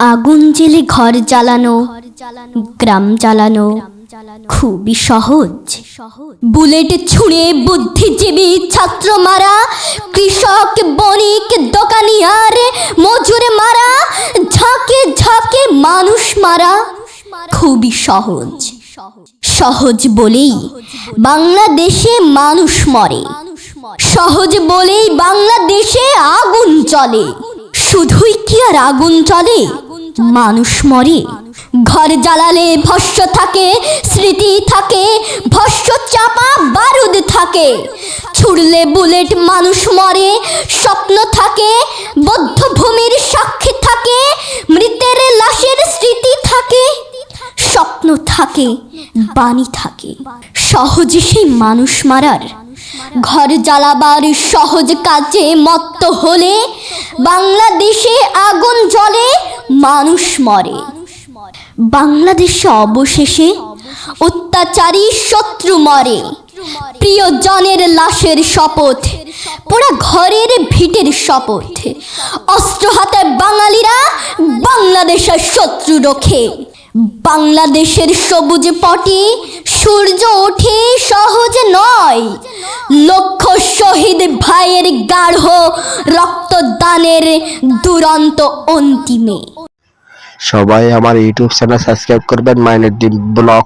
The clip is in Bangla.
আগুন জেলে ঘর জ্বালানো গ্রাম জ্বালানো খুবই সহজ। বুলেট ছুঁড়ে বুদ্ধিজীবী ছাত্র মারা কৃষক বণিক দোকানিয়ার মজুর মারা ঝাঁকে ঝাঁকে মানুষ মারা। খুবই সহজ। সহজ। বলেই বাংলাদেশে মানুষ মরে। সহজ বলেই বাংলাদেশে আগুন চলে শুধুই কি আর আগুন চলে মানুষ মরে। ঘর জ্বালালে ভস্য থাকে, স্মৃতি থাকে, ভস্য চাপা বারুদ থাকে। ছুড়লে বুলেট মানুষ মরে, স্বপ্ন থাকে, বদ্ধভূমির সাক্ষী থাকে, মৃতের লাশের স্মৃতি থাকে। স্বপ্ন থাকে, বাণী থাকে। সহজে সেই মানুষ মারার। ঘর জ্বালাবার সহজ কাজে মত্ত হলে, বাংলাদেশে আগুন জ্বলে মানুষ মরে। বাংলাদেশে অবশেষে অত্যাচারী শত্রু মরে। প্রিয়জনের লাশের শপথ পুরা ঘরের ভিটের শপথ। অস্ত্র হাতে বাঙালিরা বাংলাদেশের শত্রু রোখে। বাংলাদেশের সবুজ পটে সূর্য ওঠে সহজ নয়। লক্ষ শহীদ ভাইয়ের গাঢ় রক্তদানের দুরন্ত অন্তিমে। সবাই আমার ইউটিউব চ্যানেল সাবস্ক্রাইব করবেন মাইনের মাইনুদ্দিন ব্লগ।